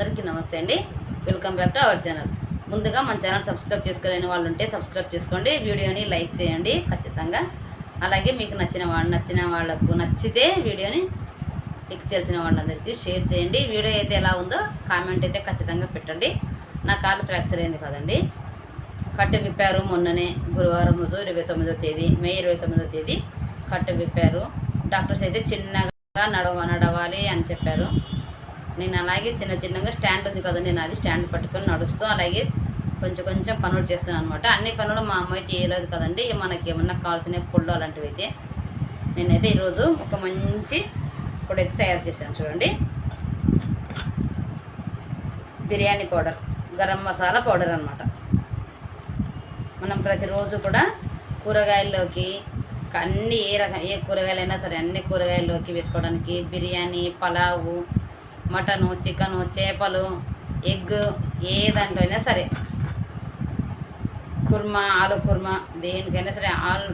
అందరికీ నమస్తే అండి. Welcome back to our channel ముందుగా మన ఛానల్ సబ్స్క్రైబ్ చేసుకోలేని వాళ్ళు ఉంటే సబ్స్క్రైబ్ చేసుకోండి. వీడియోని లైక్ చేయండి ఖచ్చితంగా. అలాగే మీకు నచ్చిన వాళ్ళు నచ్చిన వాళ్ళకు నచ్చితే వీడియోని మీకు తెలిసిన వాళ్ళందరికీ షేర్ చేయండి. వీడియో అయితే ఎలా ఉందో కామెంట్ అయితే ఖచ్చితంగా పెట్టండి. నా కాలు ఫ్రాక్చర్ అయింది కదండి. కట్టె విప్పారు మొన్ననే గురువారం రోజు ఇరవై తొమ్మిదో తేదీ మే ఇరవై తొమ్మిదో తేదీ కట్టె విప్పారు. డాక్టర్స్ అయితే చిన్నగా నడవ నడవాలి అని చెప్పారు. నేను అలాగే చిన్న చిన్నగా స్టాండ్ ఉంది కదండి అది స్టాండ్ పట్టుకొని నడుస్తూ అలాగే కొంచెం కొంచెం పనులు చేస్తాను అనమాట అన్ని పనులు మా అమ్మాయి చేయలేదు కదండి. మనకి ఏమన్నా కావాల్సిన పొళ్ళు అలాంటివి అయితే నేనైతే ఈరోజు ఒక మంచి పొడి అయితే తయారు చేశాను చూడండి. బిర్యానీ పౌడర్ గరం మసాలా పౌడర్ అనమాట మనం ప్రతిరోజు కూడా కూరగాయల్లోకి అన్ని ఏ రకం ఏ కూరగాయలైనా సరే అన్ని కూరగాయల్లోకి వేసుకోవడానికి బిర్యానీ పలావు మటను చికెను చేపలు ఎగ్ ఏ దాంట్లో అయినా సరే. కుర్మా ఆలు కుర్మా దేనికైనా సరే ఆల్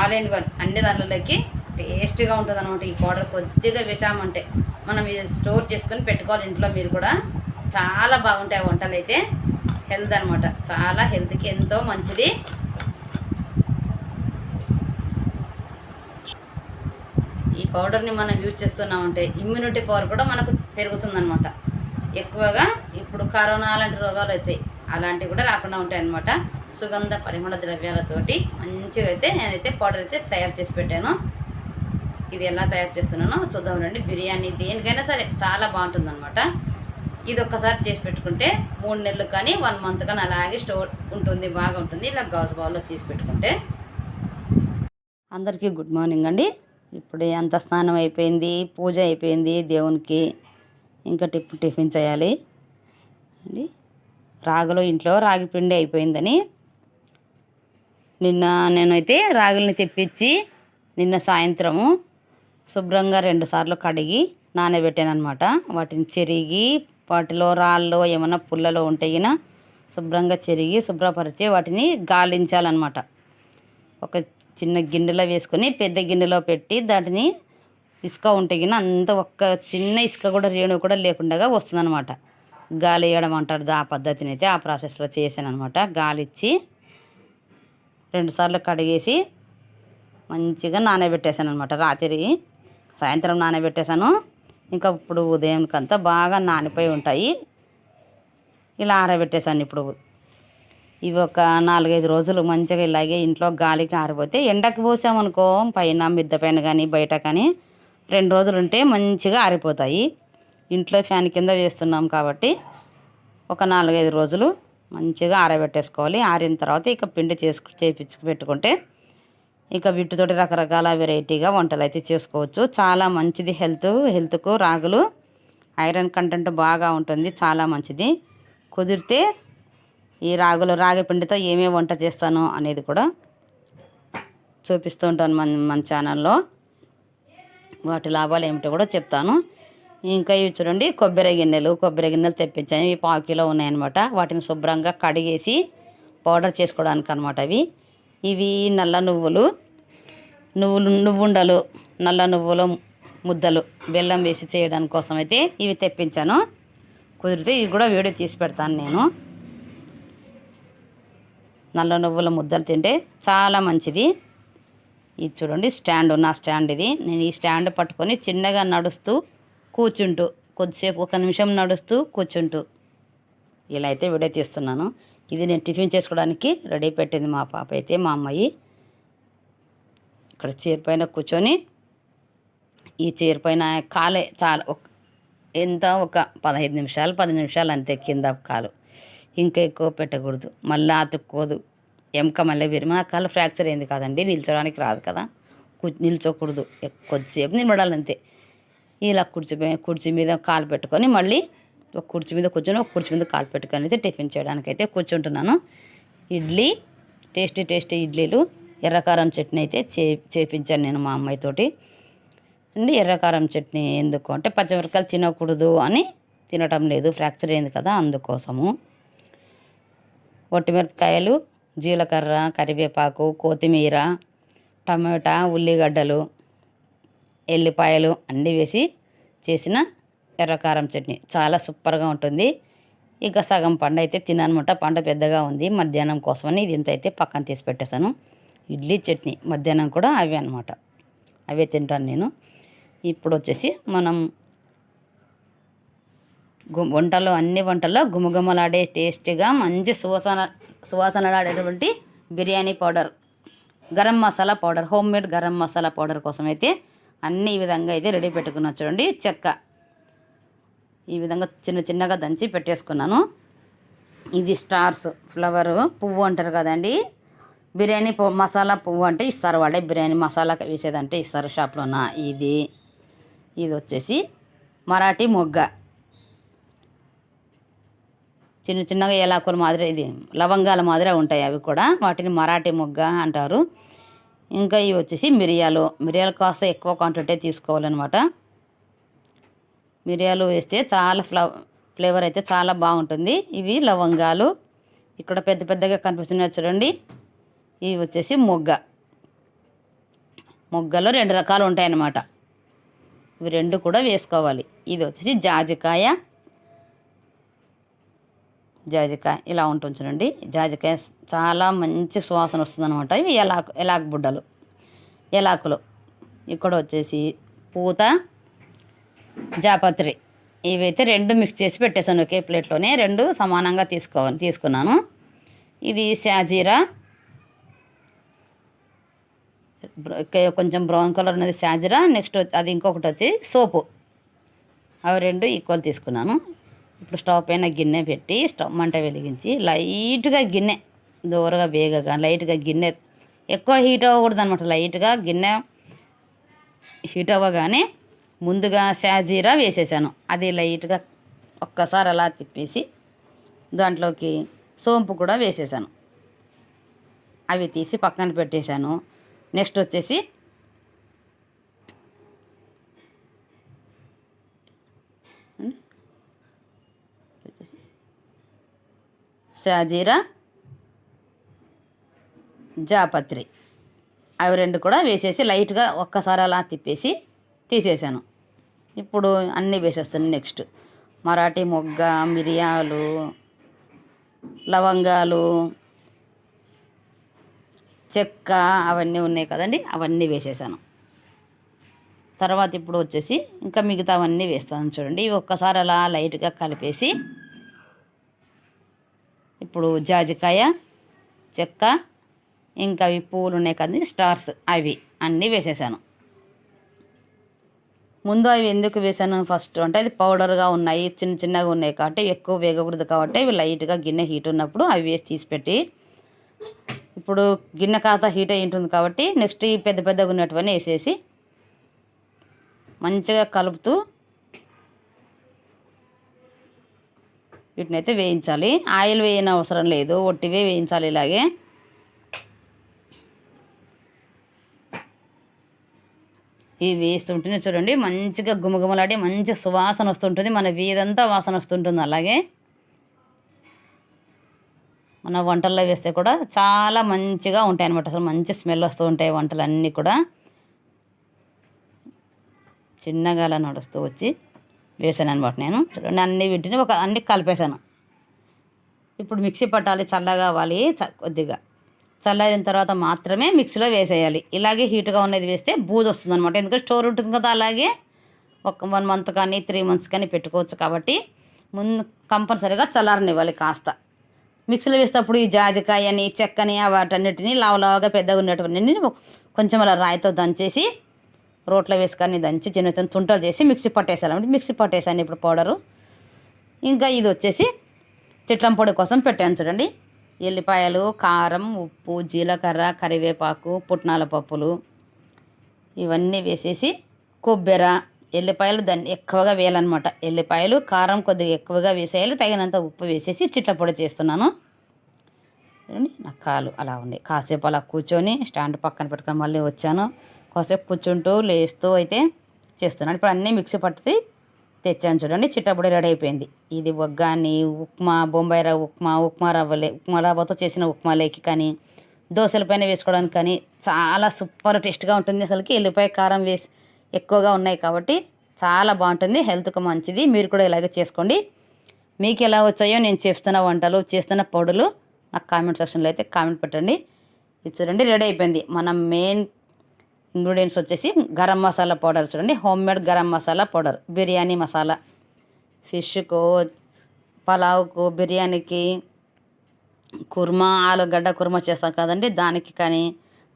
ఆల్ అండ్ వన్. అన్ని దాంట్లోకి టేస్ట్గా ఉంటుంది అనమాట ఈ పౌడర్. కొద్దిగా వేసామంటే మనం ఇది స్టోర్ చేసుకొని పెట్టుకోవాలి ఇంట్లో మీరు కూడా. చాలా బాగుంటాయి వంటలు అయితే హెల్త్ అనమాట చాలా హెల్త్కి ఎంతో మంచిది. ఈ పౌడర్ని మనం యూజ్ చేస్తున్నామంటే ఇమ్యూనిటీ పవర్ కూడా మనకు పెరుగుతుందనమాట ఎక్కువగా ఇప్పుడు కరోనా అలాంటి రోగాలు వచ్చాయి. అలాంటివి కూడా రాకుండా ఉంటాయి అనమాట సుగంధ పరిమళ ద్రవ్యాలతోటి మంచిగా అయితే నేనైతే పౌడర్ అయితే తయారు చేసి పెట్టాను. ఇది ఎలా తయారు చేస్తున్నానో చూద్దాం రండి. బిర్యానీ దేనికైనా సరే చాలా బాగుంటుందన్నమాట. ఇది ఒక్కసారి చేసి పెట్టుకుంటే మూడు నెలలు కానీ వన్ మంత్ కానీ అలాగే స్టోర్ ఉంటుంది బాగా ఉంటుంది ఇలా గాజు బౌల్లో చేసి పెట్టుకుంటే. అందరికీ గుడ్ మార్నింగ్ అండి. ఇప్పుడు అంత స్నానం అయిపోయింది పూజ అయిపోయింది దేవునికి. ఇంకా టిఫ్ టిఫిన్ చేయాలి. అండి. రాగులు ఇంట్లో రాగి పిండి అయిపోయిందని. నిన్న నేనైతే రాగుల్ని తెప్పించి నిన్న సాయంత్రము శుభ్రంగా రెండు సార్లు కడిగి నానబెట్టాను అనమాట వాటిని చెరిగి వాటిలో రాళ్ళు ఏమైనా పుల్లలో ఉంటాయినా శుభ్రంగా చెరిగి శుభ్రపరిచి వాటిని గాలించాలన్నమాట. ఒక చిన్న గిన్నెలో వేసుకొని పెద్ద గిన్నెలో పెట్టి దాటిని ఇసుక ఉంటే గిన అంత ఒక్క చిన్న ఇసుక కూడా రేణు కూడా లేకుండా వస్తుందన్నమాట. గాలి వేయడం అంటారు ఆ పద్ధతిని అయితే ఆ ప్రాసెస్లో చేశాను అనమాట గాలి ఇచ్చి రెండుసార్లు కడిగేసి మంచిగా నానబెట్టేశాను అనమాట రాత్రి సాయంత్రం నానబెట్టేశాను. ఇంకా ఇప్పుడు ఉదయంకంతా బాగా నానిపోయి ఉంటాయి. ఇలా ఆరబెట్టేశాను ఇప్పుడు. ఇవి ఒక నాలుగైదు రోజులు మంచిగా ఇలాగే ఇంట్లో గాలికి ఆరిపోతే ఎండకు పోసామనుకో పైన మిద్ద పైన కానీ బయట కానీ రెండు రోజులు ఉంటే మంచిగా ఆరిపోతాయి. ఇంట్లో ఫ్యాన్ కింద వేస్తున్నాం కాబట్టి ఒక నాలుగైదు రోజులు మంచిగా ఆరబెట్టేసుకోవాలి. ఆరిన తర్వాత ఇక పిండి చేసుకు చేపించుకు పెట్టుకుంటే ఇక వీటితోటి రకరకాల వెరైటీగా వంటలు అయితే చేసుకోవచ్చు. చాలా మంచిది హెల్త్ హెల్త్కు రాగులు ఐరన్ కంటెంట్ బాగా ఉంటుంది. చాలా మంచిది. కుదిరితే ఈ రాగులు రాగి పిండితో ఏమేమి వంట చేస్తాను అనేది కూడా చూపిస్తూ ఉంటాను మన మన ఛానల్లో. వాటి లాభాలు ఏమిటో కూడా చెప్తాను. ఇంకా ఇవి చూడండి కొబ్బరి గిన్నెలు కొబ్బరి గిన్నెలు తెప్పించాను. ఇవి పావు కిలో ఉన్నాయన్నమాట. వాటిని శుభ్రంగా కడిగేసి పౌడర్ చేసుకోవడానికి అనమాట అవి. ఇవి నల్ల నువ్వులు నువ్వులు నువ్వుండలు నల్ల నువ్వులు ముద్దలు బెల్లం వేసి చేయడానికి కోసం అయితే ఇవి తెప్పించాను. కుదిరితే ఇవి కూడా వీడియో తీసి పెడతాను నేను. నల్ల నువ్వుల ముద్దలు తింటే చాలా మంచిది. ఇది చూడండి స్టాండ్ నా స్టాండ్ ఇది. నేను ఈ స్టాండ్ పట్టుకొని చిన్నగా నడుస్తూ కూర్చుంటూ కొద్దిసేపు ఒక నిమిషం నడుస్తూ కూర్చుంటూ ఇలా అయితే వీడియో తీస్తున్నాను. ఇది నేను టిఫిన్ చేసుకోవడానికి రెడీ పెట్టింది మా పాప అయితే మా అమ్మాయి. ఇక్కడ చీర పైన కూర్చొని ఈ చైర్ పైన కాలే చాలా. ఒక ఎంత? ఒక పదహైదు నిమిషాలు పది నిమిషాలు అంతే కింద కాలు. ఇంకా ఎక్కువ పెట్టకూడదు. మళ్ళీ అతుక్కోదు. ఎముక మళ్ళీ విరి మా ఫ్రాక్చర్ అయింది కదండి. నిల్చోడానికి రాదు కదా. కు- నిల్చోకూడదు. కొద్దిసేపు నిలబడాలి అంతే ఇలా కుర్చీ కుర్చీ మీద కాలు పెట్టుకొని మళ్ళీ ఒక కుర్చీ మీద కూర్చొని ఒక కుర్చీ మీద కాలు పెట్టుకొని అయితే టిఫిన్ చేయడానికి అయితే కూర్చుంటున్నాను. ఇడ్లీ టేస్టీ టేస్టీ ఇడ్లీలు ఎర్రకారం చట్నీ అయితే చే చేపించాను నేను మా అమ్మాయితోటి అండి ఎర్రకారం చట్నీ ఎందుకు అంటే పచ్చిమిరకాయలు తినకూడదు అని తినటం లేదు. ఫ్రాక్చర్ అయింది కదా అందుకోసము. పొట్టిమిరపకాయలు జీలకర్ర కరివేపాకు కొత్తిమీర టమాటా ఉల్లిగడ్డలు ఎల్లిపాయలు అన్నీ వేసి చేసిన ఎర్రకారం చట్నీ. చాలా సూపర్గా ఉంటుంది. ఇక సగం పండు అయితే తిననమాట. పండు పెద్దగా ఉంది. మధ్యాహ్నం కోసమని ఇది ఇంత అయితే పక్కన తీసి పెట్టేశాను. ఇడ్లీ చట్నీ మధ్యాహ్నం కూడా అవే అనమాట అవే తింటాను నేను. ఇప్పుడు వచ్చేసి మనం వంటలో అన్ని వంటల్లో గుమగుమలాడే టేస్టీగా మంచి సువాసన సువాసనలాడేటువంటి biryani powder garam masala powder home made garam masala powder కోసం అయితే అన్ని ఈ విధంగా అయితే రెడీ పెట్టుకున్నా చూడండి చెక్క. ఈ విధంగా చిన్న చిన్నగా దంచి పెట్టేసుకున్నాను. ఇది స్టార్స్ ఫ్లవర్ పువ్వు అంటారు కదండి. బిర్యానీ పువ్వు మసాలా పువ్వు అంటే ఇస్తారు వాళ్ళే బిర్యానీ మసాలా వేసేదంటే ఇస్తారు షాప్లోన? ఇది. ఇది వచ్చేసి మరాఠీ మొగ్గ. చిన్న చిన్నగా ఏలాకుల మాదిరి ఇది లవంగాల మాదిరి ఉంటాయి అవి కూడా. వాటిని మరాఠీ మొగ్గ అంటారు. ఇంకా ఇవి వచ్చేసి మిరియాలు. మిరియాలు కాస్త ఎక్కువ క్వాంటిటీ తీసుకోవాలన్నమాట. మిరియాలు వేస్తే చాలా ఫ్లవ ఫ్లేవర్ అయితే చాలా బాగుంటుంది. ఇవి లవంగాలు. ఇక్కడ పెద్ద పెద్దగా కనిపిస్తున్నాయి చూడండి. ఇవి వచ్చేసి మొగ్గ. మొగ్గలో రెండు రకాలు ఉంటాయన్నమాట. ఇవి రెండు కూడా వేసుకోవాలి. ఇది వచ్చేసి జాజికాయ జాజికాయ ఇలా ఉంటుంది చూడండి. జాజికాయ చాలా మంచి సువాసన వస్తుంది అనమాట ఇవి ఎలాకు ఎలాకు బుడ్డలు? ఎలాకులు? ఇక్కడ వచ్చేసి పూత జాపత్రి. ఇవైతే రెండు మిక్స్ చేసి పెట్టేసాను ఒకే ప్లేట్లోనే. రెండు సమానంగా తీసుకో తీసుకున్నాను. ఇది షాజీరా కొంచెం బ్రౌన్ కలర్ ఉన్నది షాజీరా నెక్స్ట్ అది ఇంకొకటి వచ్చి సోపు. అవి రెండు ఈక్వల్ తీసుకున్నాను. ఇప్పుడు స్టవ్ పైన గిన్నె పెట్టి స్టవ్ మంట వెలిగించి లైట్గా గిన్నె దూరగా బేగగా లైట్గా గిన్నె ఎక్కువ హీట్ అవ్వకూడదు అనమాట లైట్గా గిన్నె హీట్ అవ్వగానే ముందుగా షాజీరా వేసేసాను. అది లైట్గా ఒక్కసారి అలా తిప్పేసి దాంట్లోకి సోంపు కూడా వేసేసాను. అవి తీసి పక్కన పెట్టేశాను. నెక్స్ట్ వచ్చేసి షాజీరా జాపత్రి. అవి రెండు కూడా వేసేసి లైట్గా ఒక్కసారి అలా తిప్పేసి తీసేసాను ఇప్పుడు అన్నీ వేసేస్తాను నెక్స్ట్. మరాఠీ మొగ్గ మిరియాలు లవంగాలు చెక్క అవన్నీ ఉన్నాయి కదండి అవన్నీ వేసేసాను తర్వాత ఇప్పుడు వచ్చేసి ఇంకా మిగతావన్నీ వేస్తాను చూడండి. ఇవి ఒక్కసారి అలా లైట్గా కలిపేసి ఇప్పుడు జాజికాయ చెక్క ఇంకా అవి పూలు ఉన్నాయి కదండి స్టార్స్ అవి అన్నీ వేసేసాను. ముందు అవి ఎందుకు వేసాను ఫస్ట్ అంటే అది పౌడర్గా ఉన్నాయి చిన్న చిన్నగా ఉన్నాయి కాబట్టి ఎక్కువ వేగకూడదు కాబట్టి ఇవి లైట్గా గిన్నె హీట్ ఉన్నప్పుడు అవి వేసి తీసి పెట్టి ఇప్పుడు గిన్నె కాస్త హీట్ అయి ఉంటుంది కాబట్టి నెక్స్ట్ ఈ పెద్ద పెద్దగా ఉన్నటువన్నీ వేసేసి మంచిగా కలుపుతూ వీటిని అయితే వేయించాలి. ఆయిల్ వేయని అవసరం లేదు. ఒట్టివే వేయించాలి ఇలాగే. ఇవి వేస్తుంటేనే చూడండి మంచిగా గుమగుమలాడి మంచి సువాసన వస్తుంటుంది. మన వీధంతా వాసన వస్తుంటుంది అలాగే. మన వంటల్లో వేస్తే కూడా చాలా మంచిగా ఉంటాయి అనమాట అసలు మంచి స్మెల్ వస్తూ ఉంటాయి వంటలన్నీ కూడా. చిన్నగా అలా నడుస్తూ వచ్చి. వేసాను అనమాట నేను. చూడండి అన్ని వీటిని ఒక అన్ని కలిపేశాను. ఇప్పుడు మిక్సీ పట్టాలి చల్లగా అవ్వాలి చ కొద్దిగా. చల్లారిన తర్వాత మాత్రమే మిక్సీలో వేసేయాలి. ఇలాగే హీట్గా ఉన్నది వేస్తే బూజు వస్తుంది అనమాట ఎందుకంటే స్టోర్ ఉంటుంది కదా అలాగే ఒక వన్ మంత్ కానీ త్రీ మంత్స్ కానీ పెట్టుకోవచ్చు కాబట్టి ముందు కంపల్సరీగా చల్లారనివ్వాలి కాస్త. మిక్సీలో వేసేటప్పుడు ఈ జాజికాయని చెక్కని వాటన్నిటిని లావు లావుగా పెద్దగా ఉన్నటువంటి కొంచెం అలా రాయితో దంచేసి రోట్లో వేసుకొని దంచి చిన్న చిన్న తుంటలు చేసి మిక్సీ పట్టేసాను మిక్సీ పట్టేసాను ఇప్పుడు పౌడరు. ఇంకా ఇది వచ్చేసి చిట్లం పొడి కోసం పెట్టాను చూడండి. ఎల్లిపాయలు కారం ఉప్పు జీలకర్ర కరివేపాకు పుట్నాల పప్పులు ఇవన్నీ వేసేసి కొబ్బెర ఎల్లిపాయలు దాన్ని ఎక్కువగా వేయాలన్నమాట. ఎల్లిపాయలు కారం కొద్దిగా ఎక్కువగా వేసేయాలి. తగినంత ఉప్పు వేసేసి చిట్ల పొడి చేస్తున్నాను. చూడండి నా కాలు అలా ఉంది. కాసేపు అలా కూర్చొని స్టాండ్ పక్కన పెట్టుకొని మళ్ళీ వచ్చాను. కాసేపు కూర్చుంటూ లేస్తూ అయితే చేస్తున్నాను. ఇప్పుడు అన్నీ మిక్సీ పట్టి తెచ్చాను చూడండి చిట్టపొడి రెడీ అయిపోయింది. ఇది ఒగ్గాని ఉప్మా బొంబాయి రవ్వ ఉప్మా ఉప్మా రవ్వలే ఉప్మా రవ్వతో చేసిన ఉప్మాలేకి కానీ దోశల పైన వేసుకోవడానికి కానీ చాలా సూపర్ టేస్ట్గా ఉంటుంది అసలుకి. ఎల్లిపాయ కారం వేసి ఎక్కువగా ఉన్నాయి కాబట్టి చాలా బాగుంటుంది హెల్త్కి మంచిది. మీరు కూడా ఇలాగే చేసుకోండి. మీకు ఎలా వచ్చాయో నేను చేస్తున్న వంటలు చేస్తున్న పొడులు నాకు కామెంట్ సెక్షన్లో అయితే కామెంట్ పెట్టండి. ఇది చూడండి రెడీ అయిపోయింది. మన మెయిన్ ఇంగ్రీడియంట్స్ వచ్చేసి గరం మసాలా పౌడర్ చూడండి. Home made garam masala powder biryani masala. ఫిష్కు పలావ్కు బిర్యానీకి కుర్మా ఆలుగడ్డ కుర్మా చేస్తాం కదండి. దానికి కానీ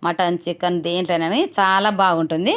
మటన్ చికెన్ దేంట్లోనని చాలా బాగుంటుంది.